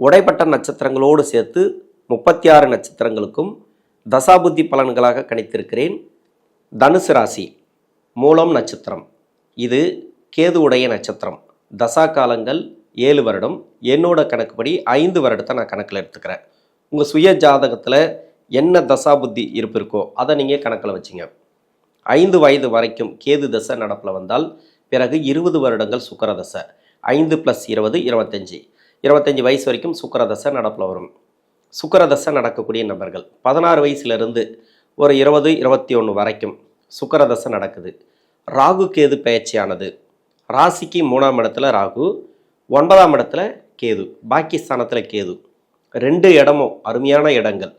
உடைப்பட்ட நட்சத்திரங்களோடு சேர்த்து முப்பத்தி ஆறு நட்சத்திரங்களுக்கும் தசாபுத்தி பலன்களாக கணித்திருக்கிறேன். தனுசு ராசி மூலம் நட்சத்திரம். இது கேது உடைய நட்சத்திரம். தசா காலங்கள் ஏழு வருடம். என்னோட கணக்குப்படி ஐந்து வருடத்தை நான் கணக்கில் எடுத்துக்கிறேன். உங்கள் சுய ஜாதகத்தில் என்ன தசா புத்தி இருப்பு இருக்கோ அதை நீங்கள் கணக்கில் வச்சுங்க. ஐந்து வயது வரைக்கும் கேது தசை நடப்பில் வந்தால் பிறகு இருபது வருடங்கள் சுக்கர தசை. ஐந்து ப்ளஸ் இருபது இருபத்தஞ்சி. இருபத்தஞ்சி வயசு வரைக்கும் சுக்கரதசை நடப்பில் வரும். சுக்கரதசை நடக்கக்கூடிய நபர்கள் பதினாறு வயசுலேருந்து ஒரு இருபது இருபத்தி ஒன்று வரைக்கும் சுக்கரதசை நடக்குது. ராகு கேது பயிற்சியானது ராசிக்கு மூணாம் இடத்துல ராகு ஒன்பதாம் இடத்துல கேது பாக்கிஸ்தானத்தில் கேது. ரெண்டு இடமும் அருமையான இடங்கள்.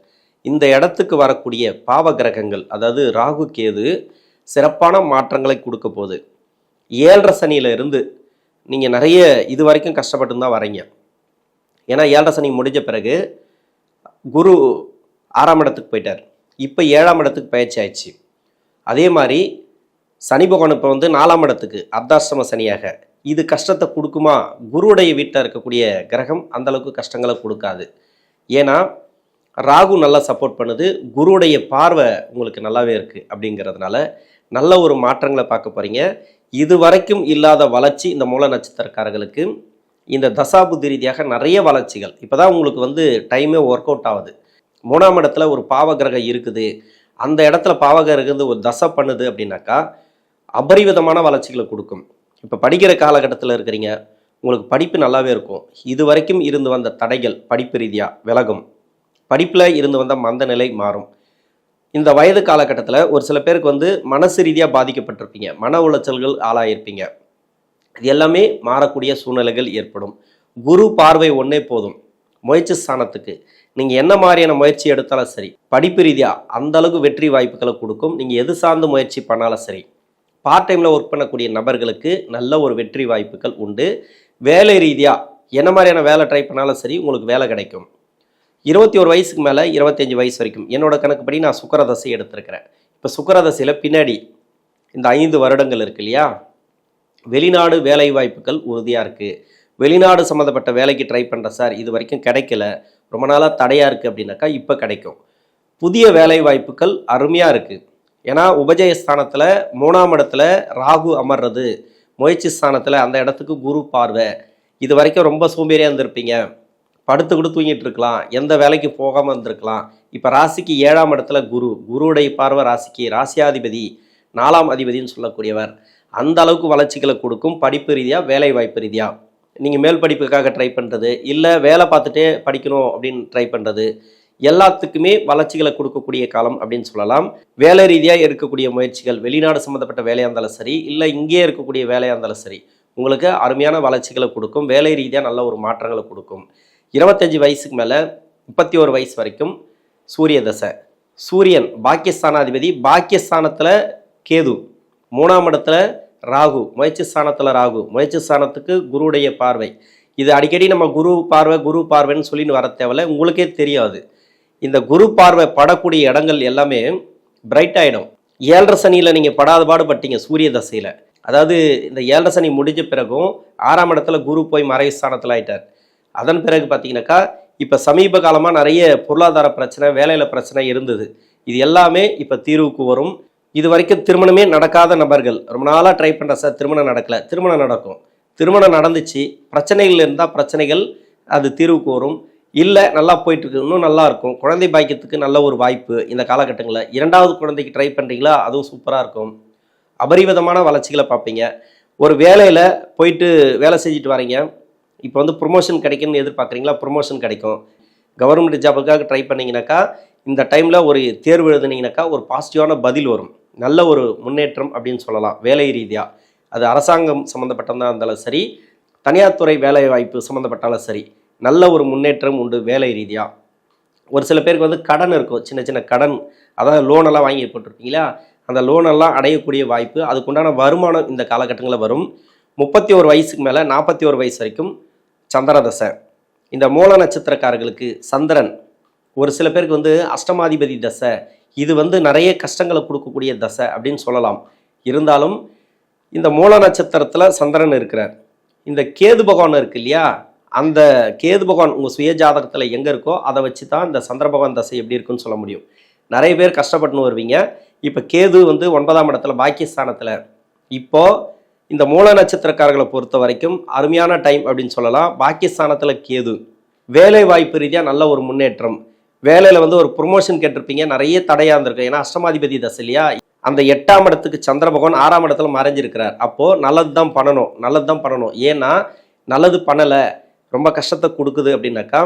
இந்த இடத்துக்கு வரக்கூடிய பாவ கிரகங்கள் அதாவது ராகு கேது சிறப்பான மாற்றங்களை கொடுக்க போகுது. ஏழரை சனியிலிருந்து நீங்கள் நிறைய இது வரைக்கும் கஷ்டப்பட்டு தான் வரீங்க. ஏன்னா ஏழரை சனி முடிஞ்ச பிறகு குரு ஆறாம் இடத்துக்கு போயிட்டார். இப்போ ஏழாம் இடத்துக்கு பயிற்சி ஆயிடுச்சு. அதே மாதிரி சனி பகவான் இப்போ வந்து நாலாம் இடத்துக்கு அர்த்தாசிரம சனியாக. இது கஷ்டத்தை கொடுக்குமா? குருவுடைய வீட்டில் இருக்கக்கூடிய கிரகம் அந்த அளவுக்கு கஷ்டங்களை கொடுக்காது. ஏன்னா ராகு நல்லா சப்போர்ட் பண்ணுது. குருவுடைய பார்வை உங்களுக்கு நல்லாவே இருக்குது அப்படிங்கிறதுனால நல்ல ஒரு மாற்றங்களை பார்க்க போகிறீங்க இது வரைக்கும் இல்லாத வளர்ச்சி இந்த மூல நட்சத்திரக்காரர்களுக்கு இந்த தசாபுத்தி ரீதியாக நிறைய வளர்ச்சிகள். இப்போ தான் உங்களுக்கு வந்து டைமே ஒர்க் அவுட் ஆகுது. மூணாம் இடத்துல ஒரு பாவகிரகம் இருக்குது. அந்த இடத்துல பாவகிரகம் இருந்து ஒரு தசை பண்ணுது அப்படின்னாக்கா அபரிவிதமான வளர்ச்சிகளை கொடுக்கும். இப்போ படிக்கிற காலகட்டத்தில் இருக்கிறீங்க உங்களுக்கு படிப்பு நல்லாவே இருக்கும். இது வரைக்கும் இருந்து வந்த தடைகள் படிப்பு ரீதியாக விலகும். படிப்பில் இருந்து வந்த மந்த நிலை மாறும். இந்த வயது காலகட்டத்தில் ஒரு சில பேருக்கு வந்து மனசு ரீதியாக பாதிக்கப்பட்டிருப்பீங்க. மன உளைச்சல்கள் ஆளாயிருப்பீங்க. இது எல்லாமே மாறக்கூடிய சூழ்நிலைகள் ஏற்படும். குரு பார்வை ஒன்றே போதும். முயற்சி ஸ்தானத்துக்கு. நீங்கள் என்ன மாதிரியான முயற்சி எடுத்தாலும் சரி படிப்பு ரீதியாக அந்தளவுக்கு வெற்றி வாய்ப்புகளை கொடுக்கும். நீங்கள் எது சார்ந்து முயற்சி பண்ணாலும் சரி பார்ட் டைமில் ஒர்க் பண்ணக்கூடிய நபர்களுக்கு நல்ல ஒரு வெற்றி வாய்ப்புகள் உண்டு. வேலை ரீதியாக என்ன மாதிரியான வேலை ட்ரை பண்ணாலும் சரி உங்களுக்கு வேலை கிடைக்கும். இருபத்தி ஒரு வயசுக்கு மேலே இருபத்தஞ்சி வயசு வரைக்கும். என்னோட கணக்குப்படி நான் சுக்கரதசை எடுத்திருக்கிறேன். இப்போ சுக்கரதசையில் பின்னாடி இந்த ஐந்து வருடங்கள் இருக்கு இல்லையா? வெளிநாடு வேலை வாய்ப்புகள் உறுதியாக இருக்குது வெளிநாடு சம்மந்தப்பட்ட வேலைக்கு ட்ரை பண்ணுற சார் இது வரைக்கும் கிடைக்கல. ரொம்ப நாளாக தடையாக இருக்குது அப்படின்னாக்கா இப்போ கிடைக்கும். புதிய வேலை வாய்ப்புகள் அருமையாக இருக்குது ஏன்னா உபஜயஸ்தானத்தில் மூணாம் இடத்துல ராகு அமர்றது முயற்சி ஸ்தானத்தில் அந்த இடத்துக்கு குரு பார்வை. இது வரைக்கும் ரொம்ப சோம்பேறியாக இருந்திருப்பீங்க. படுத்து கூட தூங்கிட்டு இருக்கலாம். எந்த வேலைக்கு போகாமல் இருந்திருக்கலாம். இப்போ ராசிக்கு ஏழாம் இடத்துல குரு. குருவுடைய பார்வை ராசிக்கு. ராசியாதிபதி நாலாம் அதிபதின்னு சொல்லக்கூடியவர். அந்த அளவுக்கு வளர்ச்சிகளை கொடுக்கும் படிப்பு ரீதியாக வேலை வாய்ப்பு ரீதியாக நீங்கள் மேல் படிப்புக்காக ட்ரை பண்ணுறது இல்லை வேலை பார்த்துட்டே படிக்கணும் அப்படின்னு ட்ரை பண்ணுறது எல்லாத்துக்குமே வளர்ச்சிகளை கொடுக்கக்கூடிய காலம் அப்படின்னு சொல்லலாம். வேலை ரீதியாக இருக்கக்கூடிய முயற்சிகள் வெளிநாடு சம்மந்தப்பட்ட வேலையாக இருந்தாலும் சரி இல்லை இங்கேயே இருக்கக்கூடிய வேலையாக இருந்தாலும் சரி உங்களுக்கு அருமையான வளர்ச்சிகளை கொடுக்கும் வேலை ரீதியாக நல்ல ஒரு மாற்றங்களை கொடுக்கும். இருபத்தஞ்சி வயசுக்கு மேலே முப்பத்தி ஒரு வயசு வரைக்கும் சூரிய தசை. சூரியன் பாக்கியஸ்தானாதிபதி பாக்கியஸ்தானத்தில் கேது. மூணாம் இடத்துல ராகு முயற்சி ஸ்தானத்தில் ராகு முயற்சி ஸ்தானத்துக்கு குருவுடைய பார்வை. இது அடிக்கடி நம்ம குரு பார்வை குரு பார்வைன்னு சொல்லின்னு வர தேவையில்ல. உங்களுக்கே தெரியாது. இந்த குரு பார்வை படக்கூடிய இடங்கள் எல்லாமே பிரைட் ஆகிடும் ஏழரை சனியில் நீங்கள் படாத பாடுபட்டீங்க சூரிய தசையில். அதாவது இந்த ஏழரை சனி முடிஞ்ச பிறகும் ஆறாம் இடத்துல குரு போய் மறைவு ஸ்தானத்தில் ஆயிட்டார். அதன் பிறகு பார்த்தீங்கன்னாக்கா இப்போ சமீப காலமாக நிறைய பொருளாதார பிரச்சனை வேலையில் பிரச்சனை இருந்தது. இது எல்லாமே இப்போ தீர்வுக்கு வரும். இது வரைக்கும் திருமணமே நடக்காத நபர்கள். ரொம்ப நாளாக ட்ரை பண்ணுற சார் திருமணம் நடக்கலை. திருமணம் நடக்கும். திருமணம் நடந்துச்சு. பிரச்சனைகள் இருந்தால் பிரச்சனைகள் அது தீர்வு கோரும். இல்லை நல்லா போயிட்டுருக்கு. இன்னும் நல்லா இருக்கும். குழந்தை பாக்கியத்துக்கு நல்ல ஒரு வாய்ப்பு இந்த காலகட்டங்களில். இரண்டாவது குழந்தைக்கு ட்ரை பண்ணுறீங்களா அதுவும் சூப்பராக இருக்கும். அபரிவிதமான வளர்ச்சிகளை பார்ப்பீங்க. ஒரு வேலையில் போயிட்டு வேலை செஞ்சுட்டு வரீங்க. இப்போ வந்து ப்ரொமோஷன் கிடைக்கும்னு எதிர்பார்க்குறீங்களா? ப்ரொமோஷன் கிடைக்கும். கவர்மெண்ட் ஜாபுக்காக ட்ரை பண்ணிங்கனாக்கா இந்த டைமில் ஒரு தேர்வு எழுதுனீங்கனாக்கா ஒரு பாசிட்டிவான பதில் வரும். நல்ல ஒரு முன்னேற்றம் அப்படின்னு சொல்லலாம் வேலை ரீதியாக அது அரசாங்கம் சம்மந்தப்பட்டதாக இருந்தாலும் சரி தனியார் துறை வேலை வாய்ப்பு சம்மந்தப்பட்டாலும் சரி நல்ல ஒரு முன்னேற்றம் உண்டு வேலை ரீதியாக ஒரு சில பேருக்கு வந்து கடன் இருக்கும் சின்ன சின்ன கடன் அதாவது லோனெல்லாம் வாங்கி போட்டிருப்பீங்களா? அந்த லோனெல்லாம் அடையக்கூடிய வாய்ப்பு அதுக்குண்டான வருமானம் இந்த காலகட்டங்களில் வரும். முப்பத்தி ஒரு வயசுக்கு மேலே நாற்பத்தி ஒரு வயசு வரைக்கும் சந்திர தசை இந்த மூல நட்சத்திரக்காரர்களுக்கு சந்திரன் ஒரு சில பேருக்கு வந்து அஷ்டமாதிபதி தசை இது வந்து நிறைய கஷ்டங்களை கொடுக்கக்கூடிய தசை அப்படின்னு சொல்லலாம். இருந்தாலும் இந்த மூல நட்சத்திரத்தில் சந்திரன் இருக்கிறார். இந்த கேது பகவான் இருக்கு இல்லையா? அந்த கேது பகவான் உங்கள் சுய ஜாதகத்தில் எங்கே இருக்கோ அதை வச்சு தான் இந்த சந்திர பகவான் தசை எப்படி இருக்குன்னு சொல்ல முடியும். நிறைய பேர் கஷ்டப்பட்டுன்னு வருவீங்க. இப்போ கேது வந்து ஒன்பதாம் இடத்துல பாக்கியஸ்தானத்தில். இப்போது இந்த மூல நட்சத்திரக்காரர்களை பொறுத்த வரைக்கும் அருமையான டைம் அப்படின்னு சொல்லலாம். பாக்கியஸ்தானத்தில் கேது. வேலை வாய்ப்பு ரீதியாக நல்ல ஒரு முன்னேற்றம். வேலையில் வந்து ஒரு ப்ரொமோஷன் கேட்டிருப்பீங்க. நிறைய தடையாக இருந்திருக்கும் ஏன்னா அஷ்டமாதிபதி தசை இல்லையா? அந்த எட்டாம் இடத்துக்கு சந்திர பகவான் ஆறாம் இடத்துல மறைஞ்சிருக்கிறார். அப்போது நல்லது தான் பண்ணணும். நல்லது தான் பண்ணணும். ஏன்னா நல்லது பண்ணலை. ரொம்ப கஷ்டத்தை கொடுக்குது அப்படின்னாக்கா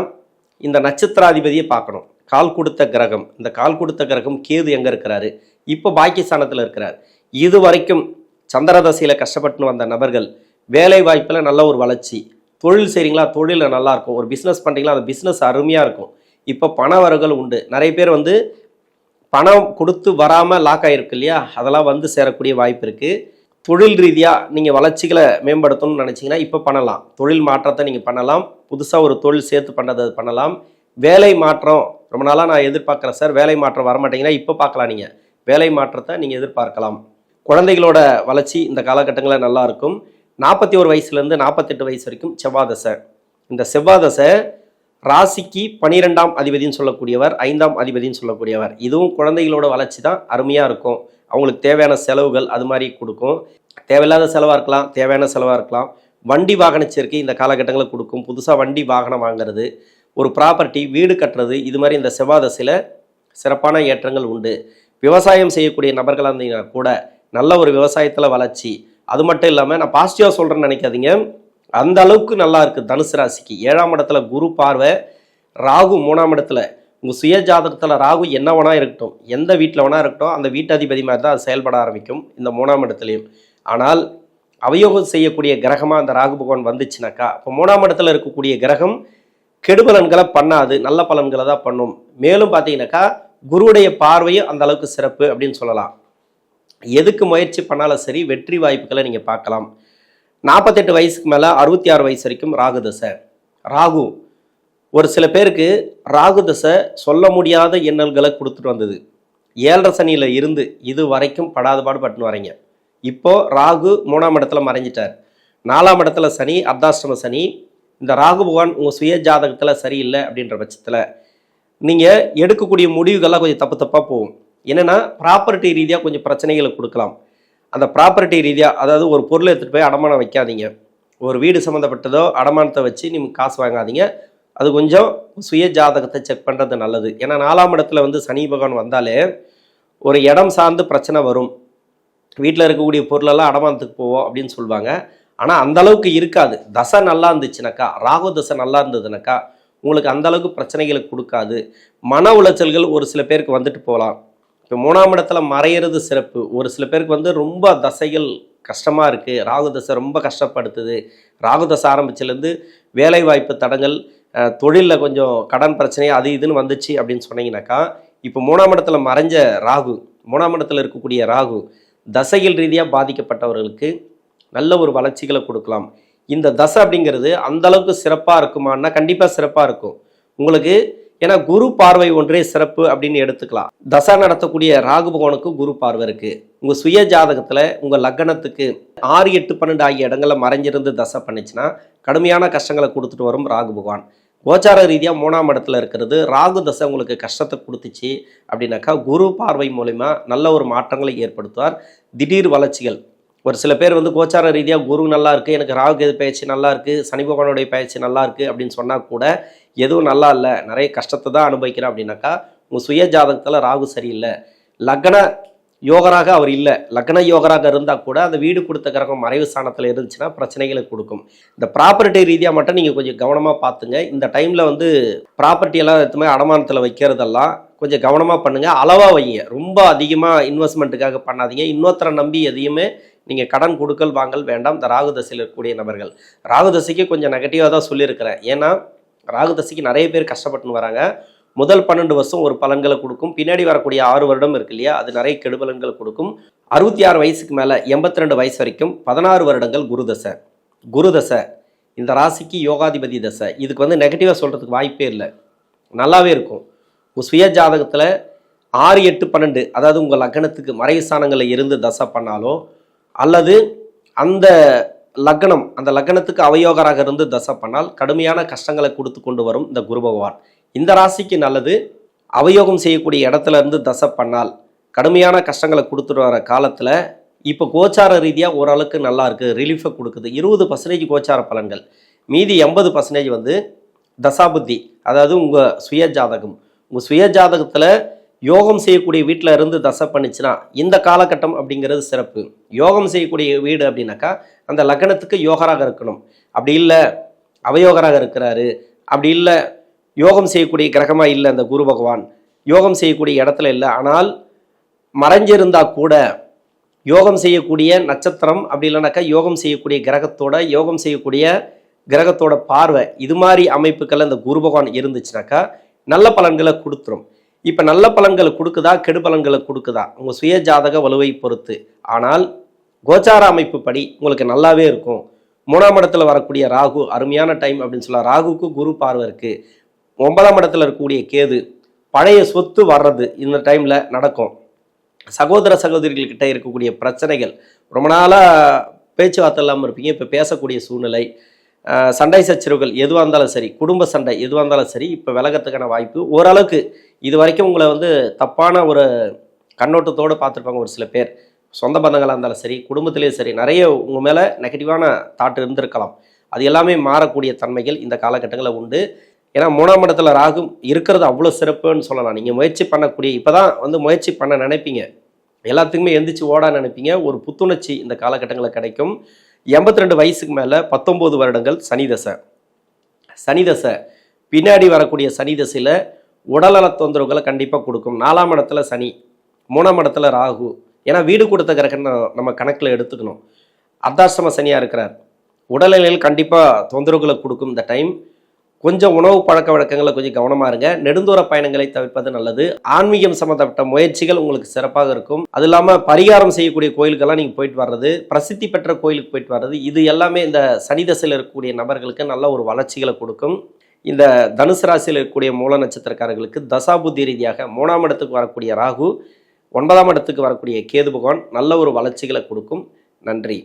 இந்த நட்சத்திராதிபதியை பார்க்கணும். கால் கொடுத்த கிரகம். இந்த கால் கொடுத்த கிரகம் கேது எங்கே இருக்கிறாரு? இப்போ பாக்கியஸ்தானத்தில் இருக்கிறார். இது வரைக்கும் சந்திரதசையில் கஷ்டப்பட்டு கஷ்டப்பட்டுன்னு வந்த நபர்கள் வேலை வாய்ப்பில் நல்ல ஒரு வளர்ச்சி. தொழில் செய்கிறீங்களா தொழிலில் நல்லாயிருக்கும் ஒரு பிஸ்னஸ் பண்ணுறீங்களா அந்த பிஸ்னஸ் அருமையாக இருக்கும். இப்போ பண வரவுகள் உண்டு. நிறைய பேர் வந்து பணம் கொடுத்து வராமல் லாக் ஆகிருக்கு இல்லையா? அதெல்லாம் வந்து சேரக்கூடிய வாய்ப்பு இருக்குது தொழில் ரீதியாக நீங்கள் வளர்ச்சிகளை மேம்படுத்தணும்னு நினச்சிங்கன்னா இப்போ பண்ணலாம். தொழில் மாற்றத்தை நீங்கள் பண்ணலாம். புதுசாக ஒரு தொழில் சேர்த்து பண்ணதை பண்ணலாம். வேலை மாற்றம் ரொம்ப நாளாக நான் எதிர்பார்க்குறேன் சார். வேலை மாற்றம் வரமாட்டிங்கன்னா இப்போ பார்க்கலாம் நீங்கள் வேலை மாற்றத்தை நீங்கள் எதிர்பார்க்கலாம். குழந்தைகளோட வளர்ச்சி இந்த காலகட்டங்களில் நல்லா இருக்கும். நாற்பத்தி ஒரு வயசுலேருந்து நாற்பத்தெட்டு வயசு வரைக்கும் செவ்வாதசை. இந்த செவ்வாதசை ராசிக்கு பனிரெண்டாம் அதிபதின்னு சொல்லக்கூடியவர் ஐந்தாம் அதிபதின்னு சொல்லக்கூடியவர். இதுவும் குழந்தைகளோட வளர்ச்சி தான் அருமையாக இருக்கும். அவங்களுக்கு தேவையான செலவுகள் அது மாதிரி கொடுக்கும். தேவையில்லாத செலவாக இருக்கலாம் தேவையான செலவாக இருக்கலாம். வண்டி வாகன சேர்க்கை இந்த காலகட்டங்களில் கொடுக்கும். புதுசாக வண்டி வாகனம் வாங்குறது ஒரு ப்ராப்பர்ட்டி வீடு கட்டுறது இது மாதிரி இந்த செவ்வாதசையில் சிறப்பான ஏற்றங்கள் உண்டு. விவசாயம் செய்யக்கூடிய நபர்களாக இருந்தீங்கன்னா கூட நல்ல ஒரு விவசாயத்தில் வளர்ச்சி. அது மட்டும் இல்லாமல் நான் பாசிட்டிவாக சொல்கிறேன்னு நினைக்காதீங்க. அந்த அளவுக்கு நல்லா இருக்குது தனுசு ராசிக்கு. ஏழாம் இடத்துல குரு பார்வை ராகு மூணாம் இடத்துல. உங்கள் சுய ஜாதகத்தில் ராகு என்ன வேணா இருக்கட்டும். எந்த வீட்டில் வேணா இருக்கட்டும் அந்த வீட்டதிபதி மாதிரி தான் அது செயல்பட ஆரம்பிக்கும் இந்த மூணாம் இடத்துலையும். ஆனால் அவயோகம் செய்யக்கூடிய கிரகமாக அந்த ராகு பகவான் வந்துச்சுனாக்கா இப்போ மூணாம் இடத்துல இருக்கக்கூடிய கிரகம் கெடுபலன்களை பண்ணாது நல்ல பலன்களை தான் பண்ணும். மேலும் பார்த்தீங்கன்னாக்கா குருவுடைய பார்வையும் அந்த அளவுக்கு சிறப்பு அப்படின்னு சொல்லலாம். எதுக்கு முயற்சி பண்ணாலும் சரி வெற்றி வாய்ப்புகளை நீங்கள் பார்க்கலாம். நாற்பத்தெட்டு வயசுக்கு மேலே அறுபத்தி ஆறு வயசு வரைக்கும் ராகு தசை. ராகு ஒரு சில பேருக்கு ராகு தசை சொல்ல முடியாத எண்ணல்களை கொடுத்துட்டு வந்தது. ஏழரை சனியில் இருந்து இது வரைக்கும் படாத பாடு பட்டுன்னு வரீங்க இப்போ ராகு மூணாம் இடத்துல மறைஞ்சிட்டார். நாலாம் இடத்துல சனி அர்த்தாஷ்டம சனி இந்த ராகு பகவான் உங்கள் சுய ஜாதகத்தில் சரியில்லை அப்படின்ற பட்சத்தில் நீங்கள் எடுக்கக்கூடிய முடிவுகள்லாம் கொஞ்சம் தப்பு தப்பாக போகும். என்னென்னா ப்ராப்பர்ட்டி ரீதியாக கொஞ்சம் பிரச்சனைகளை கொடுக்கலாம். அந்த ப்ராப்பர்ட்டி ரீதியாக அதாவது ஒரு பொருளை எடுத்துகிட்டு போய் அடமானம் வைக்காதீங்க. ஒரு வீடு சம்மந்தப்பட்டதோ அடமானத்தை வச்சு நீங்கள் காசு வாங்காதீங்க. அது கொஞ்சம் சுய ஜாதகத்தை செக் பண்ணுறது நல்லது. ஏன்னா நாலாம் இடத்துல வந்து சனி பகவான் வந்தாலே ஒரு இடம் சார்ந்து பிரச்சனை வரும். வீட்டில் இருக்கக்கூடிய பொருளெல்லாம் அடமானத்துக்கு போவோம் அப்படின்னு சொல்லுவாங்க ஆனால் அந்தளவுக்கு இருக்காது. தசை நல்லா இருந்துச்சுனாக்கா ராகு தசை நல்லா இருந்ததுனாக்கா உங்களுக்கு அந்தளவுக்கு பிரச்சனைகளுக்கு கொடுக்காது. மன உளைச்சல்கள் ஒரு சில பேருக்கு வந்துட்டு போகலாம். இப்போ மூணாம் இடத்துல மறையிறது சிறப்பு. ஒரு சில பேருக்கு வந்து ரொம்ப தசைகள் கஷ்டமாக இருக்குது ராகு தசை ரொம்ப கஷ்டப்படுத்துது. ராகு தசை ஆரம்பிச்சிலேருந்து வேலை வாய்ப்பு தடங்கள் தொழிலில் கொஞ்சம் கடன் பிரச்சனை அது இதுன்னு வந்துச்சு அப்படின்னு சொன்னீங்கன்னாக்கா இப்போ மூணாம் இடத்துல மறைஞ்ச ராகு மூணாம் இடத்துல இருக்கக்கூடிய ராகு தசைகள் ரீதியாக பாதிக்கப்பட்டவர்களுக்கு நல்ல ஒரு வளர்ச்சிகளை கொடுக்கலாம். இந்த தசை அப்படிங்கிறது அந்த அளவுக்கு சிறப்பாக இருக்குமான்னா கண்டிப்பாக சிறப்பாக இருக்கும். உங்களுக்கு ஏன்னா குரு பார்வை ஒன்றே சிறப்பு அப்படின்னு எடுத்துக்கலாம். தசா நடத்தக்கூடிய ராகு பகவானுக்கு குரு பார்வை இருக்கு. உங்க சுய ஜாதகத்துல உங்க லக்னத்துக்கு ஆறு எட்டு பன்னெண்டு ஆகிய இடங்கள்ல மறைஞ்சிருந்து தசை பண்ணுச்சுன்னா கடுமையான கஷ்டங்களை கொடுத்துட்டு வரும் ராகு பகவான். கோச்சார ரீதியாக மூணாம் இடத்துல இருக்கிறது. ராகு தசை உங்களுக்கு கஷ்டத்தை கொடுத்துச்சு அப்படின்னாக்கா குரு பார்வை மூலிமா நல்ல ஒரு மாற்றங்களை ஏற்படுத்துவார். திடீர் வளர்ச்சிகள். ஒரு சில பேர் வந்து கோச்சார ரீதியாக குரு நல்லா இருக்குது எனக்கு ராகு கேது பயிற்சி நல்லா இருக்குது சனி பகவானுடைய பயிற்சி நல்லா இருக்குது அப்படின்னு சொன்னால் கூட எதுவும் நல்லா இல்லை நிறைய கஷ்டத்தை தான் அனுபவிக்கிறேன் அப்படின்னாக்கா உங்கள் சுய ஜாதகத்தில் ராகு சரியில்லை. லக்ன யோகராக அவர் இல்லை. லக்ன யோகராக இருந்தால் கூட அந்த வீடு கொடுத்த கிரகம் மறைவு ஸ்தானத்தில் இருந்துச்சுன்னா பிரச்சனைகளை கொடுக்கும். இந்த ப்ராப்பர்ட்டி ரீதியாக மட்டும் நீங்கள் கொஞ்சம் கவனமாக பார்த்துங்க. இந்த டைமில் வந்து ப்ராப்பர்ட்டி எல்லாம் எதுவுமே அடமானத்தில் வைக்கிறதெல்லாம் கொஞ்சம் கவனமாக பண்ணுங்கள் அளவாக வைங்க. ரொம்ப அதிகமாக இன்வெஸ்ட்மெண்ட்டுக்காக பண்ணாதீங்க. இன்னொருத்தரை நம்பி எதையுமே நீங்கள் கடன் கொடுக்கல் வாங்கல் வேண்டாம். இந்த ராகு தசையில் இருக்கக்கூடிய நபர்கள். ராகு தசைக்கு கொஞ்சம் நெகட்டிவாக தான் சொல்லியிருக்கிறேன். ஏன்னா ராகு தசைக்கு நிறைய பேர் கஷ்டப்பட்டுன்னு வராங்க. முதல் பன்னெண்டு வருஷம் ஒரு பலன்களை கொடுக்கும். பின்னாடி வரக்கூடிய ஆறு வருடம் இருக்கு இல்லையா? அது நிறைய கெடுபலன்களை கொடுக்கும். அறுபத்தி ஆறு வயசுக்கு மேலே எண்பத்தி ரெண்டு வயசு வரைக்கும் பதினாறு வருடங்கள் குரு தசை. குரு தசை. இந்த ராசிக்கு யோகாதிபதி தசை. இதுக்கு வந்து நெகட்டிவாக சொல்கிறதுக்கு வாய்ப்பே இல்லை. நல்லாவே இருக்கும். உங்கள் சுய ஜாதகத்தில் ஆறு எட்டு பன்னெண்டு அதாவது உங்கள் லக்னத்துக்கு மறைவு ஸ்தானங்களில் இருந்து தசை பண்ணாலோ அல்லது அந்த லக்னம் அந்த லக்னத்துக்கு அவயோகராக இருந்து தசை பண்ணால் கடுமையான கஷ்டங்களை கொடுத்து கொண்டு வரும் இந்த குரு பகவான். இந்த ராசிக்கு நல்லது அவயோகம் செய்யக்கூடிய இடத்துல இருந்து தசை பண்ணால் கடுமையான கஷ்டங்களை கொடுத்துட்டு வர காலத்தில் இப்போ கோச்சார ரீதியாக ஓரளவுக்கு நல்லா இருக்குது ரிலீஃபை கொடுக்குது. இருபது பர்சன்டேஜ் கோச்சார பலன்கள். மீதி எண்பது பர்சன்டேஜ் வந்து தசாபுத்தி அதாவது உங்கள் சுய ஜாதகம் உங்கள் சுய ஜாதகத்தில் யோகம் செய்யக்கூடிய வீட்டில் இருந்து தசை பண்ணுச்சுன்னா இந்த காலகட்டம் அப்படிங்கிறது சிறப்பு. யோகம் செய்யக்கூடிய வீடு அப்படின்னாக்கா அந்த லக்னத்துக்கு யோகராக இருக்கணும். அப்படி இல்லை அவயோகராக இருக்கிறாரு. அப்படி இல்லை யோகம் செய்யக்கூடிய கிரகமாக இல்லை அந்த குரு பகவான். யோகம் செய்யக்கூடிய இடத்துல இல்லை. ஆனால் மறைஞ்சிருந்தா கூட யோகம் செய்யக்கூடிய நட்சத்திரம் அப்படி இல்லைனாக்கா யோகம் செய்யக்கூடிய கிரகத்தோட யோகம் செய்யக்கூடிய கிரகத்தோட பார்வை இது மாதிரி அமைப்புகள் அந்த குரு பகவான் இருந்துச்சுனாக்கா நல்ல பலன்களை கொடுத்துரும். இப்போ நல்ல பலன்களை கொடுக்குதா கெடு பலன்களை கொடுக்குதா? உங்கள் சுய ஜாதக வலுவை பொறுத்து. ஆனால் கோச்சார அமைப்பு படி உங்களுக்கு நல்லாவே இருக்கும். மூணாம் இடத்துல வரக்கூடிய ராகு அருமையான டைம் அப்படின்னு சொல்லலாம் ராகுக்கு குரு பார்வை இருக்குது ஒன்பதாம் இடத்துல இருக்கக்கூடிய கேது பழைய சொத்து வர்றது இந்த டைமில் நடக்கும். சகோதர சகோதரிகள்கிட்ட இருக்கக்கூடிய பிரச்சனைகள் ரொம்ப நாளாக பேச்சுவார்த்தை இல்லாமல் இருப்பீங்க இப்போ பேசக்கூடிய சூழ்நிலை சண்டை சச்சரவுகள் எதுவாக இருந்தாலும் சரி குடும்ப சண்டை எதுவாக இருந்தாலும் சரி இப்போ விலகத்துக்கான வாய்ப்பு ஓரளவுக்கு இது வரைக்கும் உங்களை வந்து தப்பான ஒரு கண்ணோட்டத்தோடு பார்த்துருப்பாங்க ஒரு சில பேர். சொந்த பந்தங்களாக இருந்தாலும் சரி குடும்பத்திலேயும் சரி நிறைய உங்கள் மேலே நெகட்டிவான தாட் இருந்திருக்கலாம். அது எல்லாமே மாறக்கூடிய தன்மைகள் இந்த காலகட்டங்களில் உண்டு. ஏன்னா மூணாம் இடத்துல ராகு இருக்கிறது அவ்வளோ சிறப்புன்னு சொல்லலாம். நீங்கள் முயற்சி பண்ணக்கூடிய இப்போ தான் வந்து முயற்சி பண்ண நினைப்பீங்க. எல்லாத்துக்குமே எந்திரிச்சு ஓடா நினைப்பீங்க. ஒரு புத்துணர்ச்சி இந்த காலகட்டங்களில் கிடைக்கும். எண்பத்தி ரெண்டு வயசுக்கு மேலே பத்தொம்போது வருடங்கள் சனி தசை. சனி தசை. பின்னாடி வரக்கூடிய சனி தசையில் உடல்நல தொந்தரவுகளை கண்டிப்பாக கொடுக்கும். நாலாம் இடத்துல சனி மூணாம் இடத்துல ராகு. ஏன்னா வீடு கொடுத்த கிரகம் நம்ம கணக்கில் எடுத்துக்கணும். அர்த்தாசிரம சனியாக இருக்கிறார். உடல்நிலையில் கண்டிப்பாக தொந்தரவுகளை கொடுக்கும் இந்த டைம். கொஞ்சம் உணவு பழக்க வழக்கங்களை கொஞ்சம் கவனமாக இருங்க. நெடுந்தூர பயணங்களை தவிர்ப்பது நல்லது. ஆன்மீகம் சம்மந்தப்பட்ட முயற்சிகள் உங்களுக்கு சிறப்பாக இருக்கும். அது இல்லாமல் பரிகாரம் செய்யக்கூடிய கோயிலுக்கெல்லாம் நீங்கள் போயிட்டு வர்றது பிரசித்தி பெற்ற கோயிலுக்கு போயிட்டு வர்றது இது எல்லாமே இந்த சனி தசையில் இருக்கக்கூடிய நபர்களுக்கு நல்ல ஒரு வளர்ச்சிகளை கொடுக்கும். இந்த தனுசு ராசியில் இருக்கக்கூடிய மூல நட்சத்திரக்காரர்களுக்கு தசாபுத்தி ரீதியாக மூணாம் இடத்துக்கு வரக்கூடிய ராகு ஒன்பதாம் இடத்துக்கு வரக்கூடிய கேது பகவான் நல்ல ஒரு வளர்ச்சிகளை கொடுக்கும். நன்றி.